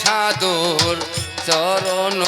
সাধুর চরণ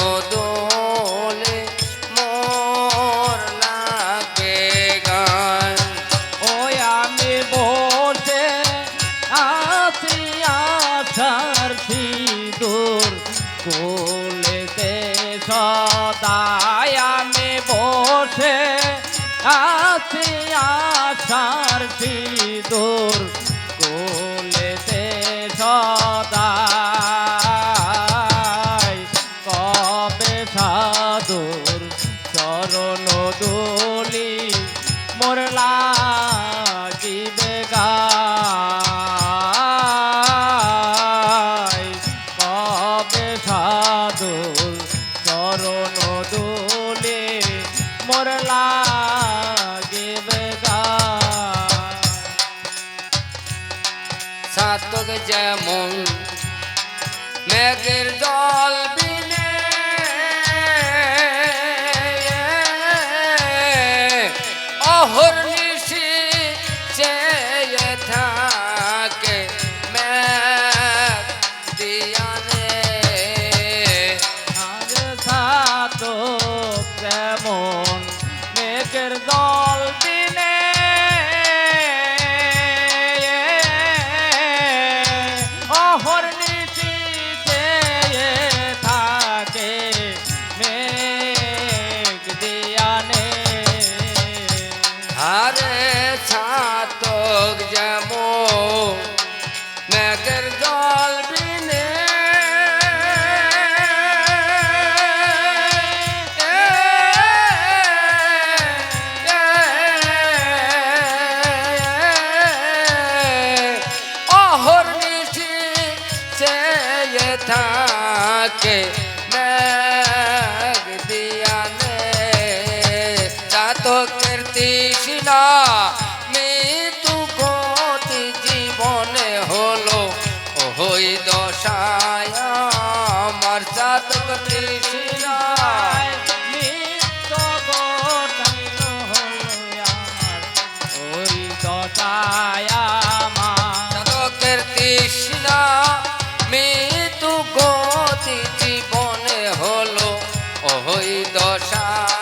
ওই দশায়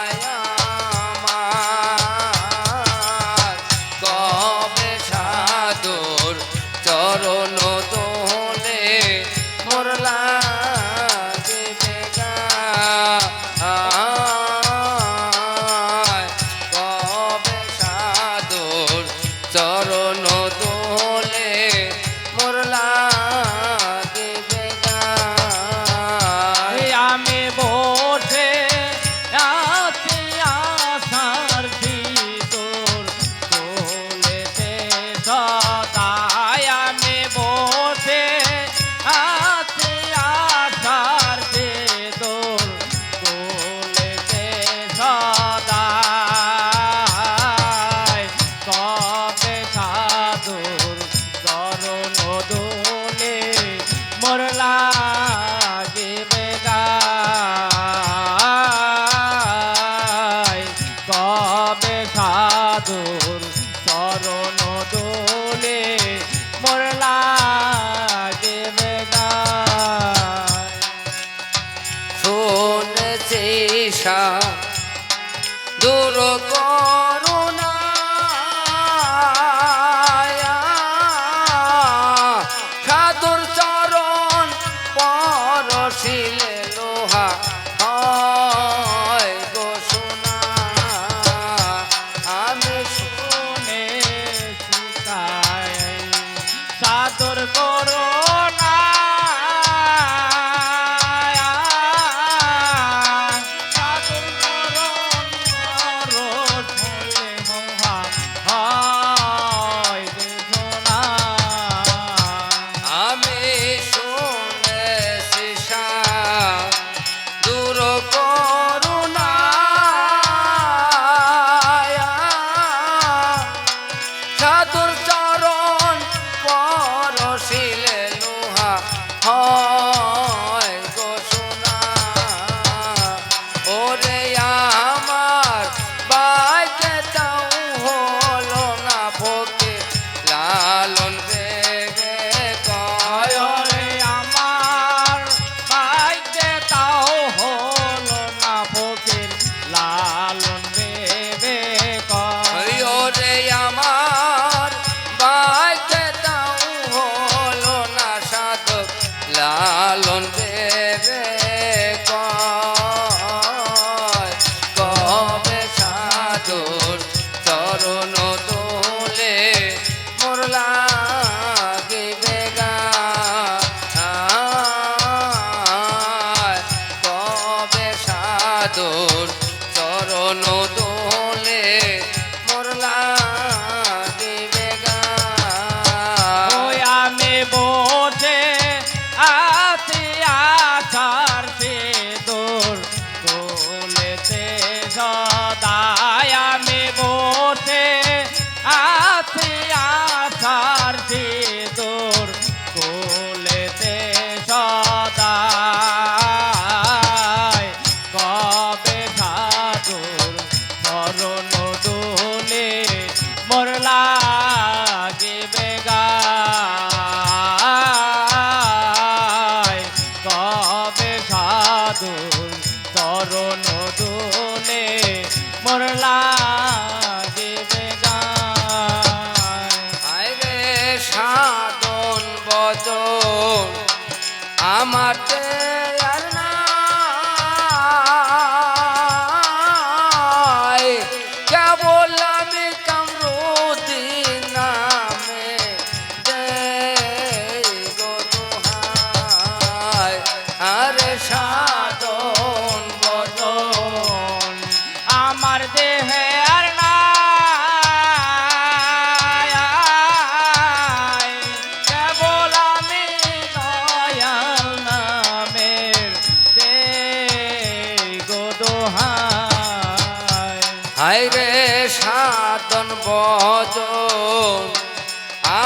সাধুর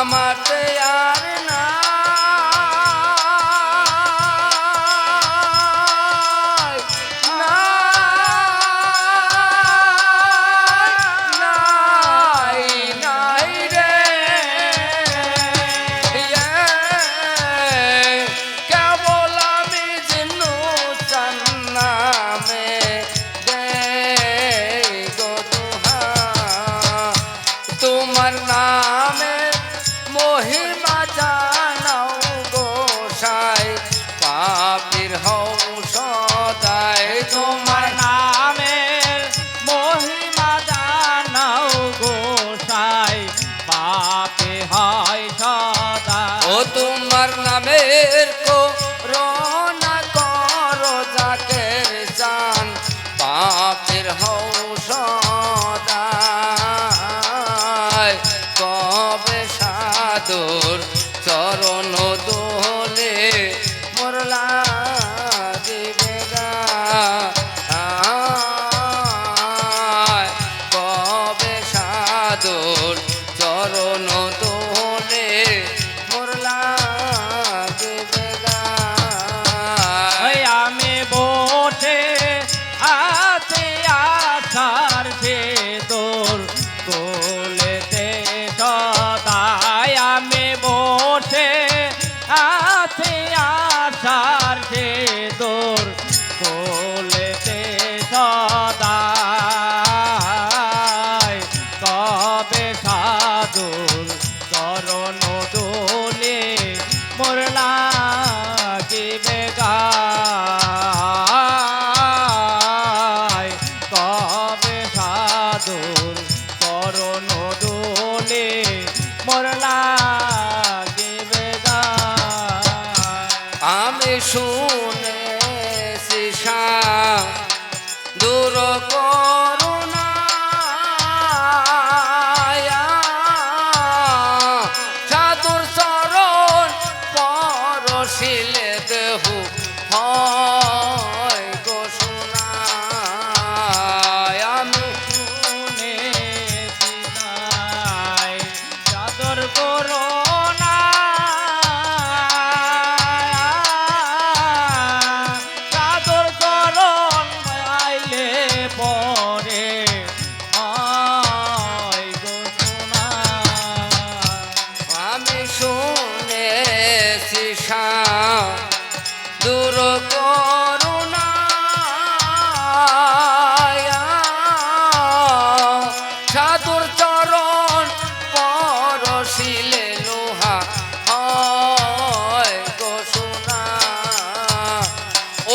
আমার Oh head. সাধুর চরণ আমি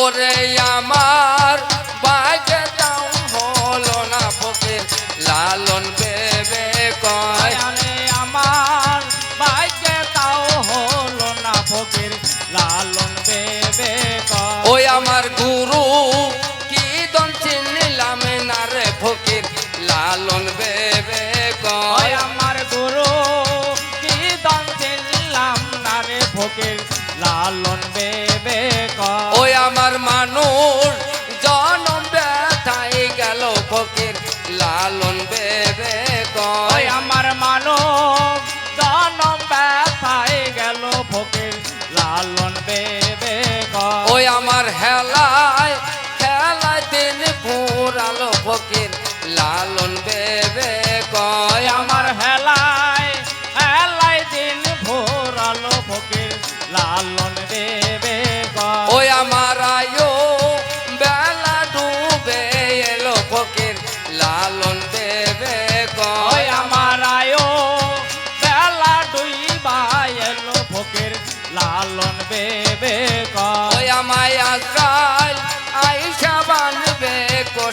ওরে আমার বাগে দাও হলো না ফকির লালন বেবে কয়। আমার ভাগ্যে তাও হলো না ফকির লালন বেবে কয়। ওই আমার গুরু কি দন চিনলাম না রে ফকির লালন বেবে কয়। আমার গুরু কি দন চিনলাম না রে ফকির লালন বেবে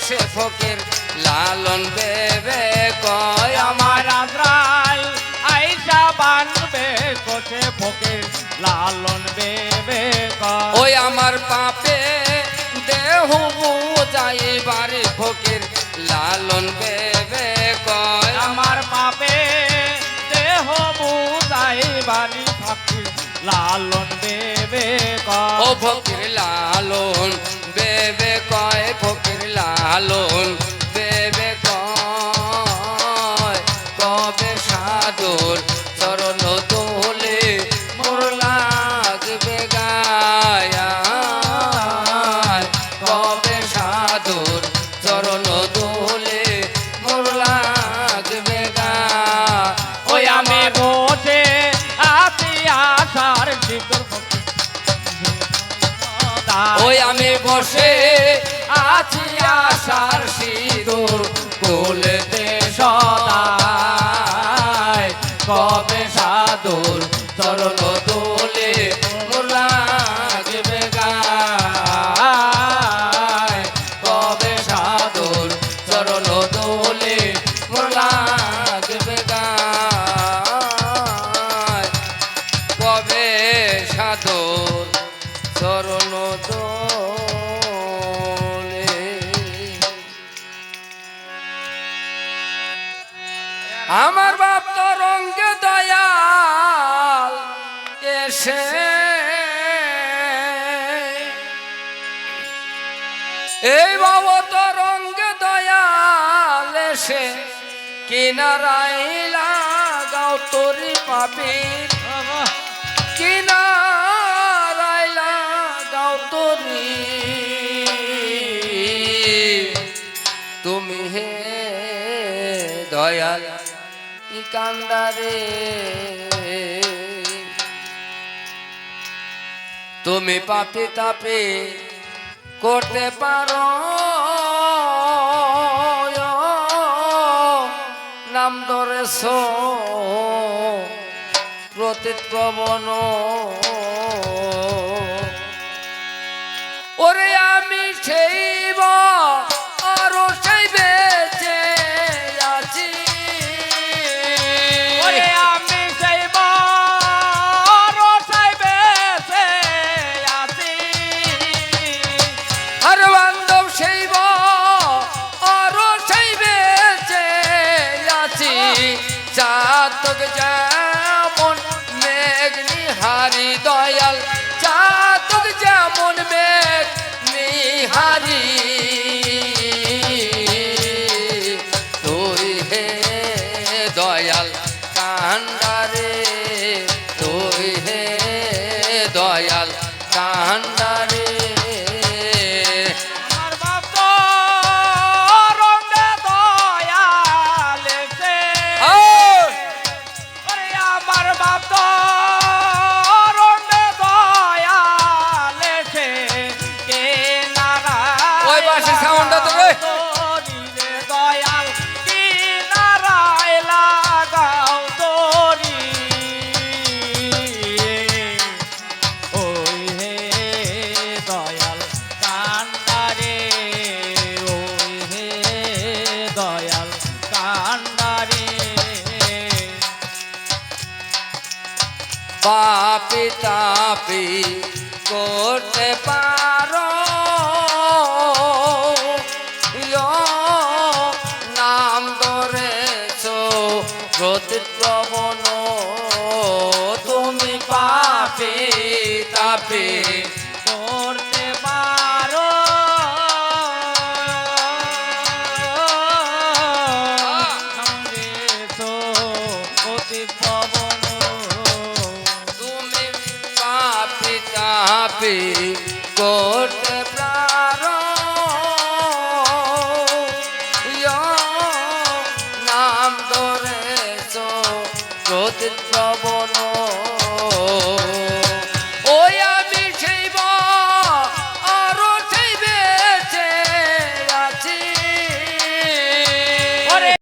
কোষে ফকির লালন দেবে কয় আমার আদ্রাল। আইসা বানবে কোটে ফকির লালন বেবে কয়। ওই আমার পাপে দেহ বুঝাই বাড়ি ফকির লালন বেবে কয়। আমার পাপে দেহ বুদাই বাড়ি ফকির লালন বেবে কয়। ও ফকির লালন বেবে কয় ফকির লালন? ওই আমি বসে আছি আশার সিঁদুর কোলেতে সদা কবে সাদুর চরণ এই বাবা তো রঙ্গে দয়াল এসে কিনারাই লাগাও তোরি পাপির কিনারাই লাগাও তোরি। তুমি হে দয়াল ই কান্দারে তুমি পাপি তাপে করতে পারো। নাম ধরেছ। প্রতীত প্রবণ। ওরে আমি সেই চাতক যেমন পাপি করতে পারো। নাম ধরেছো প্রতিপ্রবণ তুমি পাপি তাপি তাপি করতে